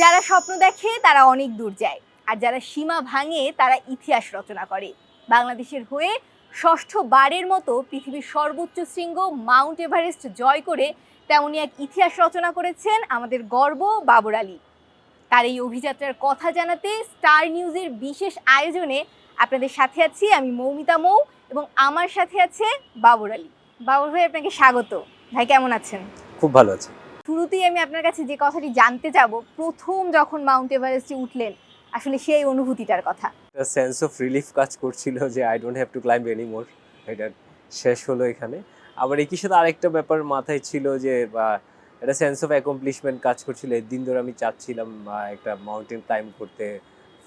যারা স্বপ্ন দেখে, তারা অনেক দূর যায়। আর যারা সীমা ভাঙে, তারা ইতিহাস রচনা করে। বাংলাদেশের হয়ে ষষ্ঠ বারের মতো পৃথিবীর সর্বোচ্চ শৃঙ্গ মাউন্ট এভারেস্ট জয় করে তেমনই এক ইতিহাস রচনা করেছেন আমাদের গর্ব বাবর আলী। তার এই অভিযাত্রার কথা জানাতে স্টার নিউজের বিশেষ আয়োজনে আপনাদের সাথে আছি আমি মৌমিতা মৌ এবং আমার সাথে আছে বাবর আলী। বাবর ভাই, আপনাকে স্বাগত। ভাই, কেমন আছেন? খুব ভালো আছে। শুরুতেই আমি আপনার কাছে যে কথাটি জানতে যাব, প্রথম যখন মাউন্ট এভারেস্টে উঠলেন, আসলে সেই অনুভূতিটার কথা। সেন্স অফ রিলিফ কাজ করছিল যে I don't have to climb any more এটা শেষ হলো এখানে। আবার একই সাথে আরেকটা ব্যাপার মাথায় ছিল যে একটা সেন্স অফ অ্যাকমপ্লিশমেন্ট কাজ করছিল। দিন ধরে আমি চাচ্ছিলাম একটা মাউন্টেন ক্লাইম্ব করতে।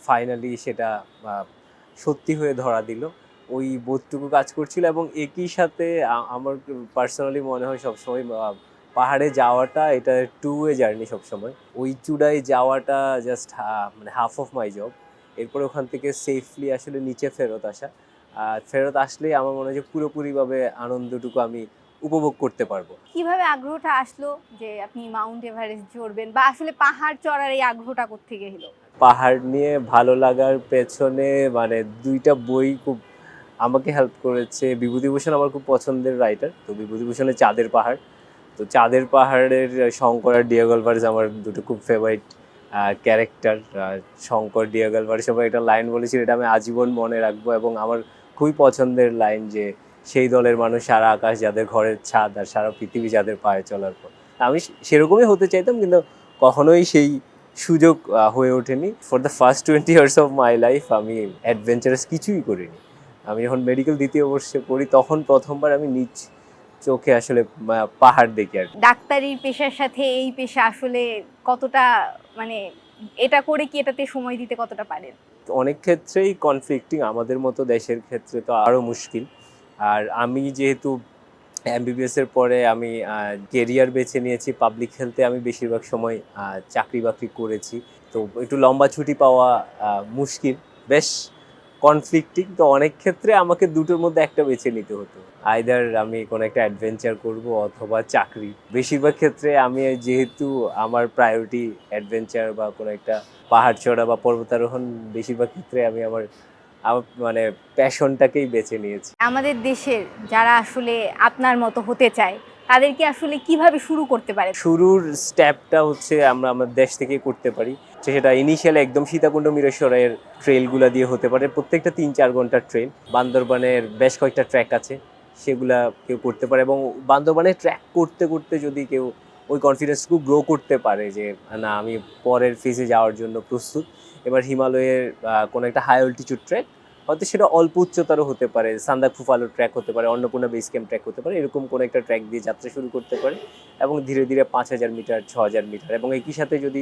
ফাইনালি সেটা সত্যি হয়ে ধরা দিল। ওই বোধটুকু কাজ করছিল এবং একই সাথে আমার পার্সোনালি মনে হয় সবসময় পাহাড়ে যাওয়াটা এটা টু ওয়ে জার্নি সবসময়। ওই চূড়ায় যাওয়াটা জাস্ট মানে হাফ অফ মাই জব এরপর ওখান থেকে সেফলি আসলে নিচে ফেরত আসা। আর ফেরত আসলেই আমার মনে হয় যে পুরোপুরিভাবে আনন্দটুকু আমি উপভোগ করতে পারব। কীভাবে আগ্রহটা আসলো যে আপনি মাউন্ট এভারেস্ট চড়বেন বা আসলে পাহাড় চড়ার এই আগ্রহটা কোত্থেকে এলো? পাহাড় নিয়ে ভালো লাগার পেছনে মানে দুইটা বই খুব আমাকে হেল্প করেছে। বিভূতিভূষণ আমার খুব পছন্দের রাইটার তো বিভূতিভূষণের চাঁদের পাহাড়। তো চাঁদের পাহাড়ের শঙ্কর আর ডিয়াগলভার্স আমার দুটো খুব ফেভারিট ক্যারেক্টার শঙ্কর ডিয়াগলভার্স সবাই একটা লাইন বলেছিল, এটা আমি আজীবন মনে রাখব এবং আমার খুবই পছন্দের লাইন যে সেই দলের মানুষ সারা আকাশ, যাদের ঘরের ছাদ আর সারা পৃথিবী যাদের পায়ে চলার পর আমি সেরকমই হতে চাইতাম কিন্তু কখনোই সেই সুযোগ হয়ে ওঠেনি। For the first twenty years of my life আমি অ্যাডভেঞ্চারাস কিছুই করিনি। আমি যখন মেডিকেল দ্বিতীয় বর্ষে পড়ি, তখন প্রথমবার আমি নিজ চোখে আসলে পাহাড় দেখি আর। ডাক্তারির পেশার সাথে এই পেশা আসলে কতটা মানে এটা করে কি এটাতে সময় দিতে কতটা পারেন অনেক ক্ষেত্রেই কনফ্লিক্টিং আমাদের মতো দেশের ক্ষেত্রে তো আরও মুশকিল। আর আমি যেহেতু এমবিবিএস এর পরে আমি কেরিয়ার বেছে নিয়েছি পাবলিক হেলথে আমি বেশিরভাগ সময় চাকরি বাকরি করেছি। তো একটু লম্বা ছুটি পাওয়া মুশকিল। বেশ কনফ্লিক্টিং তো অনেক ক্ষেত্রে আমাকে দুটোর মধ্যে একটা বেছে নিতে হতো। আইদার আমি কোনো একটা অ্যাডভেঞ্চার করব অথবা চাকরি। বেশিরভাগ ক্ষেত্রে আমি যেহেতু আমার প্রায়োরিটি অ্যাডভেঞ্চার বা কোনো একটা পাহাড় চড়া বা পর্বতারোহণ বেশিরভাগ ক্ষেত্রে আমি আমার মানে প্যাশনটাকেই বেছে নিয়েছি। আমাদের দেশের যারা আসলে আপনার মতো হতে চায় তাদেরকে আসলে কীভাবে শুরু করতে পারে? শুরুর স্টেপটা হচ্ছে আমরা আমাদের দেশ থেকেই করতে পারি। সেটা ইনিশিয়ালি একদম সীতাকুণ্ড মিরেশ্বরের ট্রেলগুলো দিয়ে হতে পারে। প্রত্যেকটা তিন, চার ঘণ্টার ট্রেন বান্দরবানের বেশ কয়েকটা ট্র্যাক আছে, সেগুলা কেউ করতে পারে এবং বান্দরবানের ট্র্যাক করতে করতে যদি কেউ ওই কনফিডেন্সটুকু গ্রো করতে পারে যে, না, আমি পরের ফেজে যাওয়ার জন্য প্রস্তুত। এবার হিমালয়ের কোনো একটা হাই অল্টিচিউড ট্র্যাক হয়তো সেটা অল্প উচ্চতারও হতে পারে। সান্দাকফু ট্র্যাক হতে পারে, অন্নপূর্ণা বেস ক্যাম্প ট্র্যাক হতে পারে, এরকম কোনো একটা ট্র্যাক দিয়ে যাত্রা শুরু করতে পারে এবং ধীরে ধীরে পাঁচ হাজার মিটার, ছ হাজার মিটার এবং একই সাথে যদি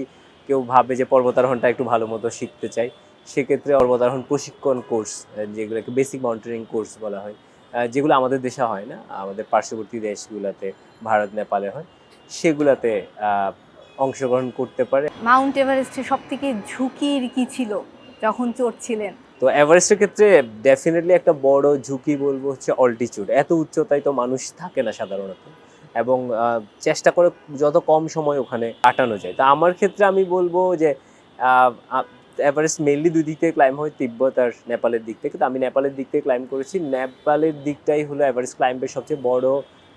কেউ ভাবে যে পর্বতারোহণটা একটু ভালো মতো শিখতে চায় সেক্ষেত্রে পর্বতারোহণ প্রশিক্ষণ কোর্স যেগুলোকে বেসিক মাউন্টেনিং কোর্স বলা হয় যেগুলো আমাদের দেশে হয় না আমাদের পার্শ্ববর্তী দেশগুলোতে ভারত নেপালে হয় সেগুলাতে অংশগ্রহণ করতে পারে। মাউন্ট এভারেস্টের সব থেকে ঝুঁকির কি ছিল যখন চড়ছিলেন? তো এভারেস্টের ক্ষেত্রে ডেফিনেটলি একটা বড় ঝুঁকি বলব হচ্ছে অল্টিচিউড এত উচ্চতায় তো মানুষ থাকে না সাধারণত। এবং চেষ্টা করে যত কম সময় ওখানে কাটানো যায়। তা আমার ক্ষেত্রে আমি বলব যে এভারেস্ট মেনলি দুই দিক থেকে ক্লাইম হয়, তিব্বত আর নেপালের দিক থেকে। তো আমি নেপালের দিক থেকে ক্লাইম করেছি। নেপালের দিকটাই হলো এভারেস্ট ক্লাইম্বের সবচেয়ে বড়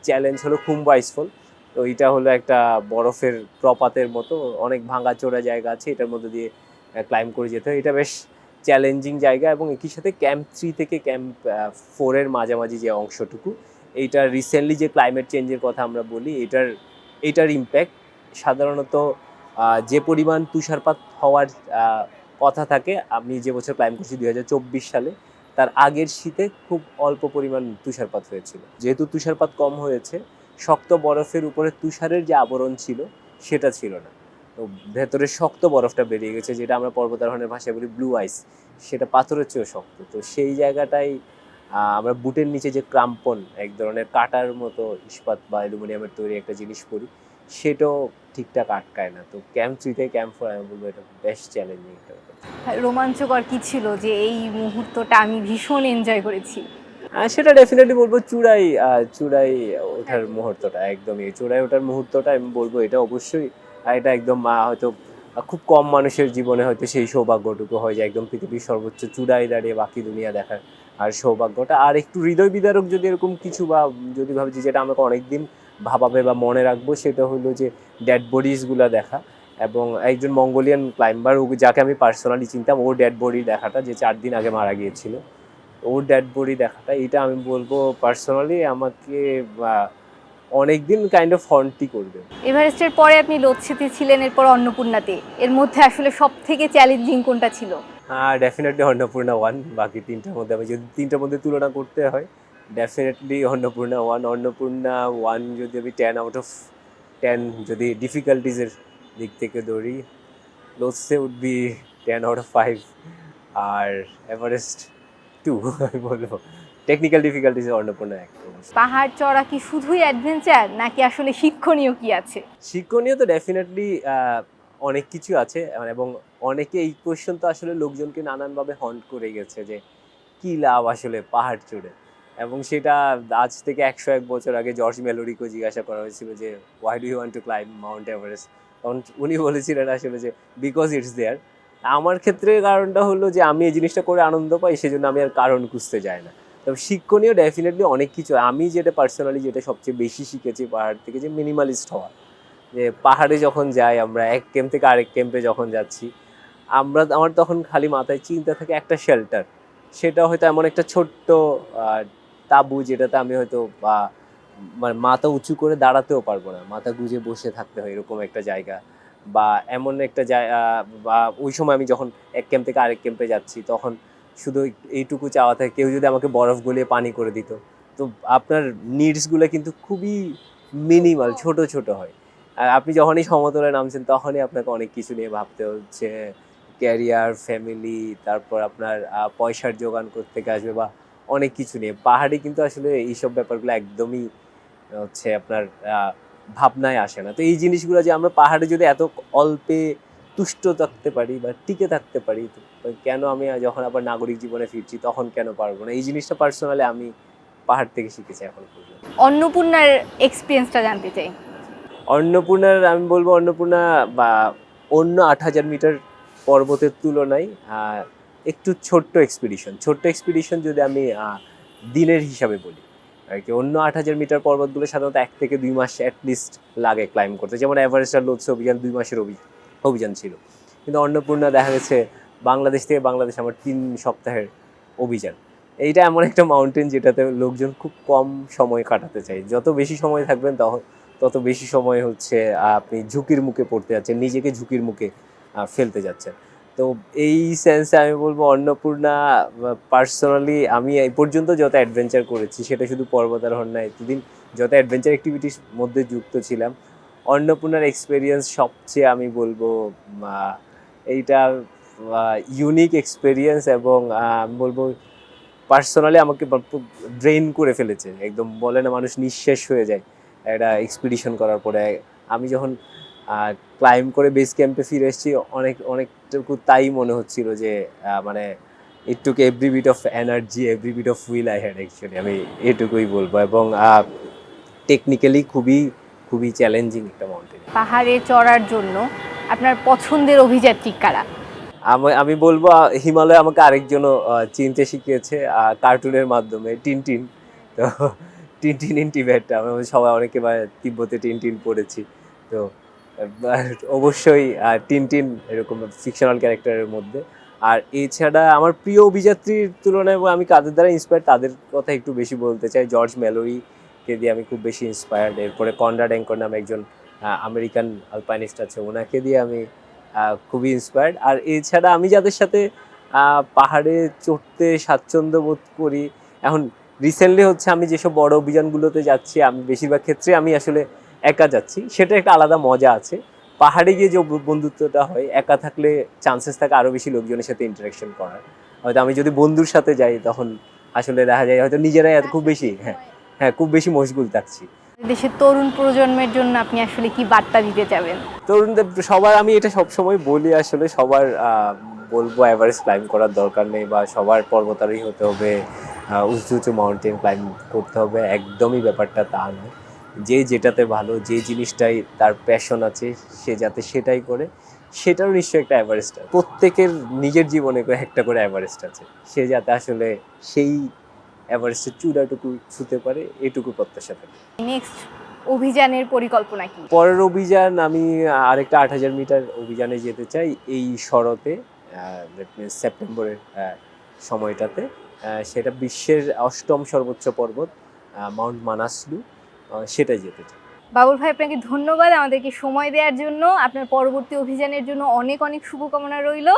চ্যালেঞ্জ হলো খুম্বা আইসফল তো এটা হলো একটা বরফের প্রপাতের মতো, অনেক ভাঙা চোরা জায়গা আছে, এটার মধ্যে দিয়ে ক্লাইম করে যেতে হয়। এটা বেশ চ্যালেঞ্জিং জায়গা এবং একই সাথে ক্যাম্প থ্রি থেকে ক্যাম্প ফোরের মাঝামাঝি যে অংশটুকু এইটা রিসেন্টলি যে ক্লাইমেট চেঞ্জের কথা আমরা বলি এটার এটার ইম্প্যাক্ট সাধারণত যে পরিমাণ তুষারপাত হওয়ার কথা থাকে আমি যে বছর ক্লাইম করছি দু হাজার চব্বিশ সালে তার আগের শীতে খুব অল্প পরিমাণ তুষারপাত হয়েছিল। যেহেতু তুষারপাত কম হয়েছে শক্ত বরফের উপরে তুষারের যে আবরণ ছিল সেটা ছিল না। তো ভেতরে শক্ত বরফটা বেরিয়ে গেছে যেটা আমরা পর্বতারোহণের ভাষায় বলি ব্লু আইস সেটা পাথরের চেয়েও শক্ত। তো সেই জায়গাটাই আহ, আমরা বুটের নিচে যে ক্রাম্পন এক ধরনের কাটার মতো ইস্পাত বা অ্যালুমিনিয়ামের তৈরি একটা জিনিস পরি সেটাও ঠিকঠাক আটকায় না। তো ক্যাম্প থ্রিতে ক্যাম্প ফোর আমি বলব এটা বেস্ট চ্যালেঞ্জিং একটা ব্যাপার। রোমাঞ্চকর কি ছিল যে এই মুহূর্তটা আমি ভীষণ এনজয় করেছি? সেটা ডেফিনেটলি বলব চূড়াই চূড়াই ওঠার মুহূর্তটা একদমই। চূড়াই ওঠার মুহূর্তটা আমি বলব এটা অবশ্যই এটা একদম হয়তো খুব কম মানুষের জীবনে হয়তো সেই সৌভাগ্যটুকু হয় যে একদম পৃথিবীর সর্বোচ্চ চূড়ায় দাঁড়িয়ে বাকি দুনিয়া দেখার আর সৌভাগ্যটা। আর একটু হৃদয় বিদারক যদি এরকম কিছু বা যদি ভাবছি যেটা আমাকে অনেকদিন ভাবাবে বা মনে রাখব, সেটা হলো যে ড্যাড বডিজগুলো দেখা এবং একজন মঙ্গোলিয়ান ক্লাইম্বার যাকে আমি পার্সোনালি চিনতাম, ওর ড্যাড বডি দেখাটা যে চার দিন আগে মারা গিয়েছিল। ওর ড্যাড বডি দেখাটা এটা আমি বলব পার্সোনালি আমাকে অনেক দিন কাইন্ড অফ হন্টই করবে। এভারেস্টের পরে আপনি লোচ্ছেতে ছিলেন, এরপর অন্নপূর্ণাতে। এর মধ্যে আসলে সব থেকে চ্যালেঞ্জিং কোনটা ছিল? ডেফিনেটলি অন্নপূর্ণা ওয়ান বাকি তিনটার মধ্যে আমি যদি তিনটার মধ্যে তুলনা করতে হয় definitely Annapurna one Annapurna one যদি আমি টেন আউট অফ টেন যদি ডিফিকাল্টিজের দিক থেকে ধরি Lhotse would be ten out of five R Everest two আমি বলব। টেকনিক্যাল ডিফিকাল্টিজ অন্নপূর্ণা এক পাহাড় চড়া কি শুধুই অ্যাডভেঞ্চার নাকি আসলে শিক্ষণীয় কি আছে? শিক্ষণীয় তো ডেফিনেটলি অনেক কিছু আছে এবং অনেকে এই কোয়েশ্চেন তো আসলে লোকজনকে নানানভাবে হন্ট করে গেছে যে, কি লাভ আসলে পাহাড় চড়ে? এবং সেটা আজ থেকে একশো এক বছর আগে জর্জ মেলোরিকেও জিজ্ঞাসা করা হয়েছিল যে why do you want to climb Mount Everest তখন উনি বলেছিলেন আসলে যে বিকজ ইটস দেয়ার আমার ক্ষেত্রে কারণটা হলো যে, আমি এই জিনিসটা করে আনন্দ পাই, সেজন্য আমি আর কারণ খুঁজতে যাই না। তবে শিক্ষণীয় ডেফিনেটলি অনেক কিছু, আমি যেটা পার্সোনালি যেটা সবচেয়ে বেশি শিখেছি পাহাড় থেকে যে মিনিমালিস্ট হওয়া। যে পাহাড়ে যখন যাই আমরা, এক ক্যাম্প থেকে আরেক ক্যাম্পে যখন যাচ্ছি, আমরা, আমার তখন খালি মাথায় চিন্তা থাকে একটা শেল্টার সেটা হয়তো এমন একটা ছোট্ট তাঁবু যেটাতে আমি হয়তো বা মানে মাথা উঁচু করে দাঁড়াতেও পারব না। মাথা গুজে বসে থাকতে হয় এরকম একটা জায়গা। বা এমন একটা জায়গা বা ওই সময় আমি যখন এক ক্যাম্প থেকে আরেক ক্যাম্পে যাচ্ছি, তখন শুধু এইটুকু চাওয়া থাকে, কেউ যদি আমাকে বরফ গলিয়ে পানি করে দিত। তো আপনার নিডসগুলো কিন্তু খুবই মিনিমাল ছোট ছোট হয়। আর আপনি যখনই সমতলে নামছেন, তখনই আপনাকে অনেক কিছু নিয়ে ভাবতে হচ্ছে। ক্যারিয়ার ফ্যামিলি তারপর আপনার পয়সার যোগান করতে আসবে বা অনেক কিছু নিয়ে। পাহাড়ে কিন্তু আসলে এইসব ব্যাপারগুলো একদমই, হচ্ছে আপনার ভাবনায় আসে না। তো এই জিনিসগুলো যে আমরা পাহাড়ে যদি এত অল্পে তুষ্ট থাকতে পারি বা টিকে থাকতে পারি কেন আমি যখন আবার নাগরিক জীবনে ফিরছি, তখন কেন পারব না? এই জিনিসটা পার্সোনালি আমি পাহাড় থেকে শিখেছি এখন অন্নপূর্ণার এক্সপিরিয়েন্সটা জানতে চাই। অন্নপূর্ণার, আমি বলব অন্নপূর্ণা বা অন্য আট হাজার মিটার পর্বতের তুলনায় একটু ছোট্ট এক্সপিডিশন ছোট্ট এক্সপিডিশন যদি আমি দিনের হিসাবে বলি, আর কি অন্য আট হাজার মিটার পর্বতগুলো সাধারণত এক থেকে দুই মাস অ্যাটলিস্ট লাগে ক্লাইম করতে। যেমন এভারেস্ট আর লোৎস অভিযান দুই মাসের অভি- অভিযান ছিল। কিন্তু অন্নপূর্ণা দেখা গেছে বাংলাদেশ থেকে বাংলাদেশ আমার তিন সপ্তাহের অভিযান। এইটা এমন একটা মাউন্টেন যেটাতে লোকজন খুব কম সময় কাটাতে চায়। যত বেশি সময় থাকবেন তখন তত বেশি সময় হচ্ছে, আপনি ঝুঁকির মুখে পড়তে যাচ্ছেন, নিজেকে ঝুঁকির মুখে ফেলতে যাচ্ছেন। তো এই সেন্সে আমি বলব অন্নপূর্ণা পার্সোনালি আমি এই পর্যন্ত যত অ্যাডভেঞ্চার করেছি, সেটা শুধু পর্বতারোহণ না, এতদিন যত অ্যাডভেঞ্চার অ্যাক্টিভিটির মধ্যে যুক্ত ছিলাম, অন্নপূর্ণার এক্সপেরিয়েন্স সবচেয়ে আমি বলব এইটা ইউনিক এক্সপেরিয়েন্স এবং আমি বলব পার্সোনালি আমাকে ড্রেন করে ফেলেছে। একদম বলে না, মানুষ নিঃশেষ হয়ে যায়। একটা এক্সপিডিশন করার পরে আমি যখন ক্লাইম করে বেস ক্যাম্পে ফিরে এসেছি অনেক অনেকটুকু তাই মনে হচ্ছিল যে মানে it took every bit of energy every bit of will I had actually আমি এটুকুই বলব। এবং টেকনিক্যালি খুবই খুবই চ্যালেঞ্জিং একটা মাউন্টেন পাহাড়ে চড়ার জন্য আপনার পছন্দের অভিযাত্রী কারা? আমি আমি বলব হিমালয় আমাকে আরেকজনও চিনতে শিখিয়েছে কার্টুনের মাধ্যমে টিনটিন। তো টিনটিন ইন টিবেট আমরা সবাই অনেকে বা তিব্বতে টিনটিন পড়েছি। তো অবশ্যই আহ, টিনটিন এরকম ফিকশনাল ক্যারেক্টারের মধ্যে। আর এছাড়া আমার প্রিয় অভিযাত্রীর তুলনায় আমি কাদের দ্বারা ইন্সপায়ার তাদের কথা একটু বেশি বলতে চাই। জর্জ ম্যালোরিকে দিয়ে আমি খুব বেশি ইন্সপায়ার্ড এরপরে কনরাড অ্যাঙ্কর নামে একজন আমেরিকান আলপাইনিস্ট আছে। ওনাকে দিয়ে আমি খুবই ইন্সপায়ার্ড আর এছাড়া আমি যাদের সাথে পাহাড়ে চড়তে স্বাচ্ছন্দ্য বোধ করি এখন রিসেন্টলি হচ্ছে আমি যেসব বড় অভিযানগুলোতে যাচ্ছি আমি বেশিরভাগ ক্ষেত্রে আমি আসলে একা যাচ্ছি। সেটা একটা আলাদা মজা আছে। পাহাড়ে গিয়ে যে বন্ধুত্বটা হয় একা থাকলে চান্সেস থাকে আরও বেশি লোকজনের সাথে ইন্টারাকশন করার। হয়তো আমি যদি বন্ধুর সাথে যাই তখন আসলে দেখা যায় হয়তো নিজেরাই এত খুব বেশি হ্যাঁ হ্যাঁ খুব বেশি মশগুল থাকছি। দেশের তরুণ প্রজন্মের জন্য আপনি আসলে কি বার্তা দিতে চাবেন? তরুণদের সবার আমি এটা সবসময় বলি আসলে সবার বলব এভারেস্ট ক্লাইম করার দরকার নেই বা সবার পর্বতারোহী হতে হবে। উঁচু উঁচু মাউন্টেন ক্লাইম্ব করতে হবে একদমই ব্যাপারটা তা নয়। যে যেটাতে ভালো যে জিনিসটাই তার প্যাশন আছে সে যাতে সেটাই করে সেটারও নিশ্চয়ই একটা অ্যাভারেস্ট আছে। প্রত্যেকের নিজের জীবনে করে একটা করে অ্যাভারেস্ট আছে। সে যাতে আসলে সেই অ্যাভারেস্টের চূড়াটুকু ছুতে পারে এটুকু প্রত্যাশা থাকে। নেক্সট অভিযানের পরিকল্পনা কি? পরের অভিযান আমি আরেকটা আট হাজার মিটার অভিযানে যেতে চাই এই শরতে সেপ্টেম্বরের সময়টাতে। সেটা বিশ্বের অষ্টম সর্বোচ্চ পর্বত মাউন্ট মানাসলু সেটা যেতে চাই। বাবুল ভাই, আপনাকে ধন্যবাদ আমাদেরকে সময় দেওয়ার জন্য। আপনার পরবর্তী অভিযানের জন্য অনেক অনেক শুভকামনা রইল।